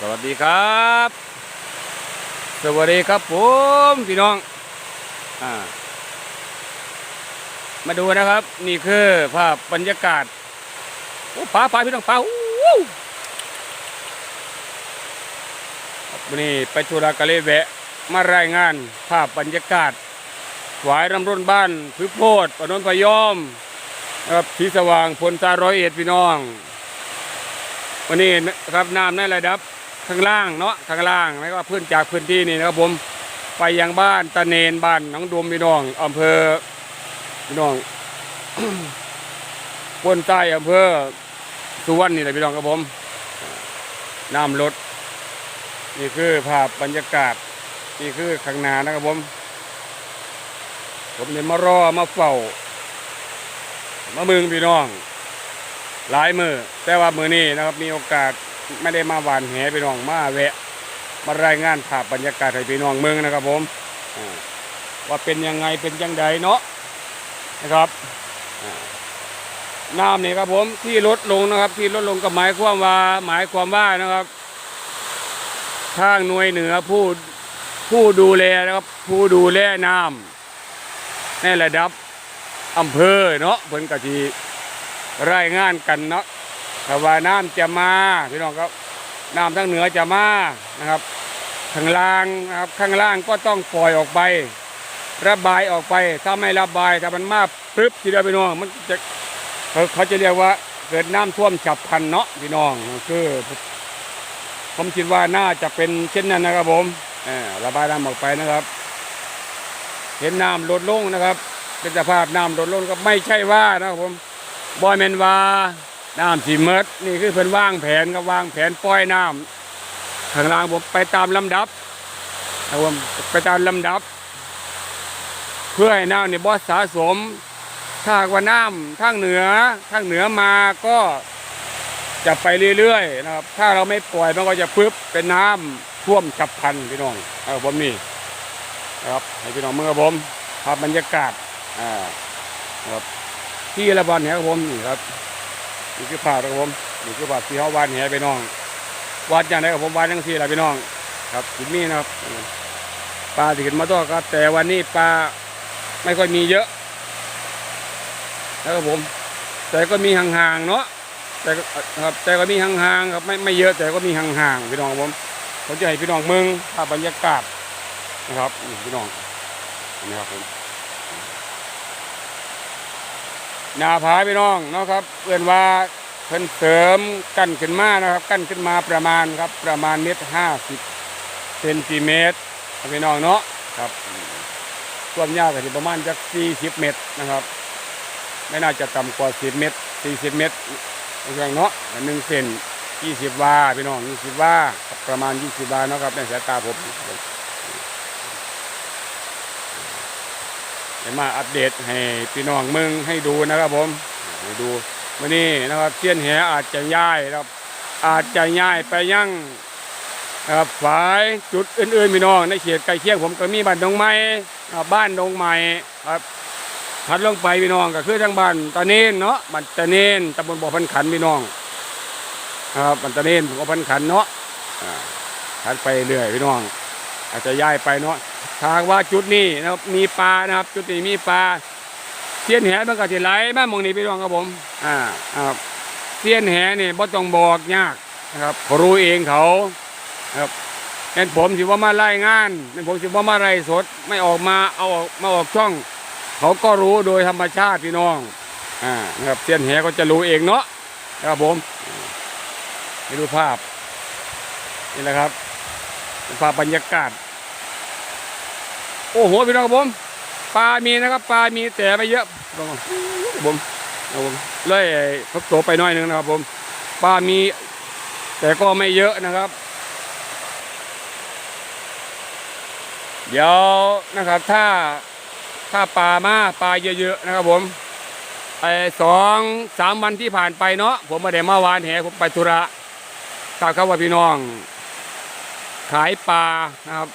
สวัสดีครับ สวัสดีครับผมพี่น้องอมาดูนะครับ นี่คือภาพบรรยากาศโอ้ป้าป้าพี่น้องป้าวูบวันนี้ไปธุระกะเลแวะ มารายงานภาพบรรยากาศหวายรำร่นบ้านพือโพดปนนพยอมนะครับที่สว่างพลตาร้อยเอ็ดพี่น้อง วันนี้นะครับน้ำในระดับข้างล่างเนาะข้างล่างไม่ว่าพื้นจากพื้นที่นี่นะครับผมไปยังบ้านตะเนนบ้านหนองดมพี่น้องอำเภอพี่น้องพ้นใต้อำเภอสุวรรณนี่แหละพี่น้องครับผมน้ำลดนี่คือภาพบรรยากาศนี่คือข้างหน้านะครับผม ผมเนี่ยมารอมาเฝ้ามามึงพี่น้อง หลายมือแต่ว่ามือนี้นะครับมีโอกาสไม่ได้มาหวานแหพี่น้องมาแวะ มารายงานภาพบรรยากาศให้พี่น้องเมืองนะครับผมว่าเป็นยังไงเป็นยังไงเนาะนะครับน้ำนี่ครับผมที่ลดลงนะครับ ที่ลดลงก็หมายความว่าหมายความว่านะครับ ทางหน่วยเหนือผู้ผู้ดูแลนะครับ ผู้ดูแลน้ำในระดับอำเภอเนาะเพิ่นกะที รายงานกันเนาะถ้าว่าน้ำจะมาพี่น้องครับน้ำทั้งเหนือจะมานะครับข้างล่างนะครับข้างล่างก็ต้องปล่อยออกไประบายออกไป ถ้าไม่ระบายถ้ามันมาปึ๊บทีเดียวพี่น้องมันจะเขาเขาจะเรียกว่าเกิดน้ำท่วมฉับพลันเนาะพี่น้องคือผมคิดว่าน่าจะเป็นเช่นนั้นนะครับผมระบายน้ำออกไปนะครับ เห็นน้ำลดลงนะครับ เป็นสภาพน้ำลดลงก็ไม่ใช่ว่านะครับผม บอยแมนว่าน้ำสีเมดนี่คือเพิ่นวางแผนก็วางแผนปล่อยน้ำข้างล่างผมไปตามลำดับนะผมไปตามลำดับ เพื่อให้น้ำนี่บ่สะสม ถ้ากว่าน้ำทางเหนือทางเหนือมาก็จะไปเรื่อยๆนะครับ ถ้าเราไม่ปล่อยมันก็จะปึ๊บเป็นน้ำท่วมฉับพลันพี่น้องเออผมนี่นะครับให้พี่น้องเมื่อผมภาพบรรยากาศอ่านะครับ ที่ละบอลแหครับผมนี่ครับนี่คือภาพครับผมนี่คือภาพที่เขาวานแหไปน้องวาดอย่างไรกับผมวาดทั้งที่ละพี่น้อง ครับจุดนี้นะครับปลาที่ขึ้นมาตัวครับ แต่วันนี้ปลาไม่ค่อยมีเยอะนะครับผม แต่ก็มีห่างๆเนาะแต่ครับแต่ก็มีห่างๆครับไม่ไม่เยอะแต่ก็มีห่างๆพี่น้องผมผมจะให้พี่น้องเมืองภาพบรรยากาศนะครับพี่น้องนี่ครับผม หนาผาพี่น้องเนาะครับเพื่อนว่าเพิ่นเสริมกั้นขึ้นมานะครับ กั้นขึ้นมาประมาณครับประมาณเมตรห้าสิบเซนติเมตรพี่น้องเนาะครับความยาวก็จะประมาณจักสี่สิบเมตรนะครับ ไม่น่าจะต่ำกว่าสิบเมตรสี่สิบเมตรพี่น้องเนาะหนึ่งเซนยี่สิบวาพี่น้องยี่สิบวาประมาณยี่สิบวาเนาะครับในสายตาผม จะมาอัปเดตให้พี่น้องเมืองให้ดูนะครับผมให้ดูวันนี้นะครับเทียนแหอาจจะย้ายนะครับ อาจจะย้ายไปยังนะครับฝายจุดอื่นๆพี่น้อง ในเขตใกล้เคียงผมก็มีบ้านดงไม้อ่บ้านดงใหม่ครับถัดลงไปพี่น้องก็คือทางบ้านตะเนนเนาะบ้านตะเนนตำบลบ่อพันขันพี่น้องครับบ้านตะเนนบ่อพันขันเนาะอ่าถัดไปเรื่อยพี่น้อง อาจจะย้ายไปเนาะ ทางว่าจุดนี้นะครับมีปลานะครับ จุดนี้มีปลาเสี้ยนแหมันก็จะไหลมามองนี้พี่น้องครับผมอ่าครับเสี้ยนแหนี่บ่ต้องบอกยากนะครับเขารู้เองเขาครับเป็นผมสิว่ามาไล่งานเป็นผมสิว่ามาไล่สด ไม่ออกมาเอาออกมาออกช่อง เขาก็รู้โดยธรรมชาติพี่น้องอ่านะครับเสี้ยนแหก็จะรู้เองเนาะนะครับผมให้ดูภาพนี่แหละครับเป็นภาพบรรยากาศ โอ้โหพี่น้องครับผมปลามีนะครับปลามีแต่ไม่เยอะลองครับผมครับผมเลยพักโตไปน้อยหนึงนะครับผมปลามีแต่ก็ไม่เยอะนะครับ เดี๋ยวนะครับถ้าถ้าปลามาปลาเยอะๆนะครับผมไอสองสามวันที่ผ่านไปเนาะผมม่ได้มาวานแหผมไปธุระกล่าวครับว่าพี่น้อง ขายปลานะครับ